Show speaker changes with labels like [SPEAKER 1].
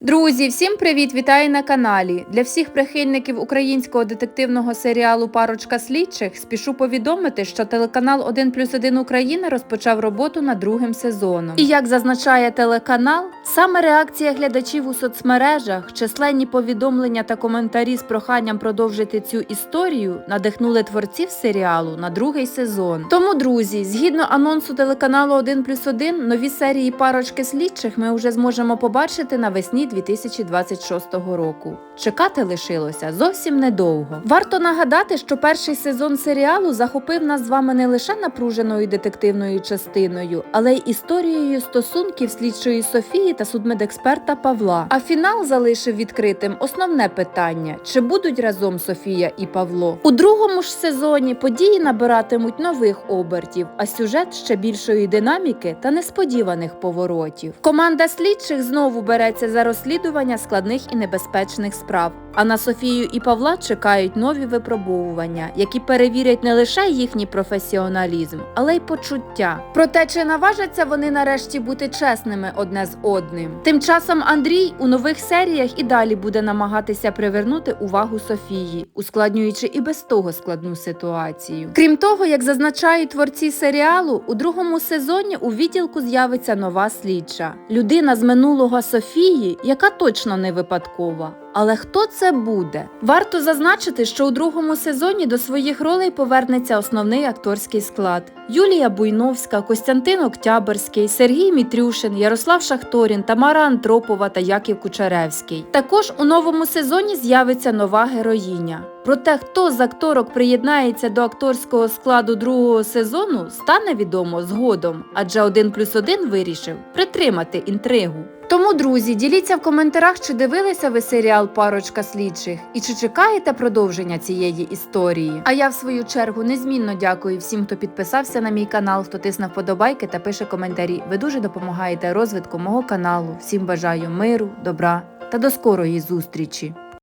[SPEAKER 1] Друзі, всім привіт! Вітаю на каналі. Для всіх прихильників українського детективного серіалу Парочка слідчих спішу повідомити, що телеканал 1 плюс 1 Україна розпочав роботу над другим сезоном. І як зазначає телеканал, саме реакція глядачів у соцмережах, численні повідомлення та коментарі з проханням продовжити цю історію надихнули творців серіалу на другий сезон. Тому, друзі, згідно анонсу телеканалу 1 плюс 1, нові серії парочки слідчих ми вже зможемо побачити навесні 2026 року. Чекати лишилося зовсім недовго. Варто нагадати, що перший сезон серіалу захопив нас з вами не лише напруженою детективною частиною, але й історією стосунків слідчої Софії та судмедексперта Павла. А фінал залишив відкритим основне питання: чи будуть разом Софія і Павло? У другому ж сезоні події набиратимуть нових обертів, а сюжет ще більшої динаміки та несподіваних поворотів. Команда слідчих знову береться за розслідування складних і небезпечних справ. А на Софію і Павла чекають нові випробовування, які перевірять не лише їхній професіоналізм, але й почуття. Проте чи наважаться вони нарешті бути чесними одне з одним? Тим часом Андрій у нових серіях і далі буде намагатися привернути увагу Софії, ускладнюючи і без того складну ситуацію. Крім того, як зазначають творці серіалу, у другому сезоні у відділку з'явиться нова слідча людина з минулого Софії, яка точно не випадкова. Але хто це буде? Варто зазначити, що у другому сезоні до своїх ролей повернеться основний акторський склад: Юлія Буйновська, Костянтин Октябрський, Сергій Мітрюшин, Ярослав Шахторін, Тамара Антропова та Яків Кучеревський. Також у новому сезоні з'явиться нова героїня. Проте, хто з акторок приєднається до акторського складу другого сезону, стане відомо згодом, адже 1 плюс 1 вирішив притримати інтригу. Тому, друзі, діліться в коментарях, чи дивилися ви серіал Парочка слідчих і чи чекаєте продовження цієї історії. А я в свою чергу незмінно дякую всім, хто підписався на мій канал, хто тисне вподобайки та пише коментарі. Ви дуже допомагаєте розвитку мого каналу. Всім бажаю миру, добра та до скорої зустрічі.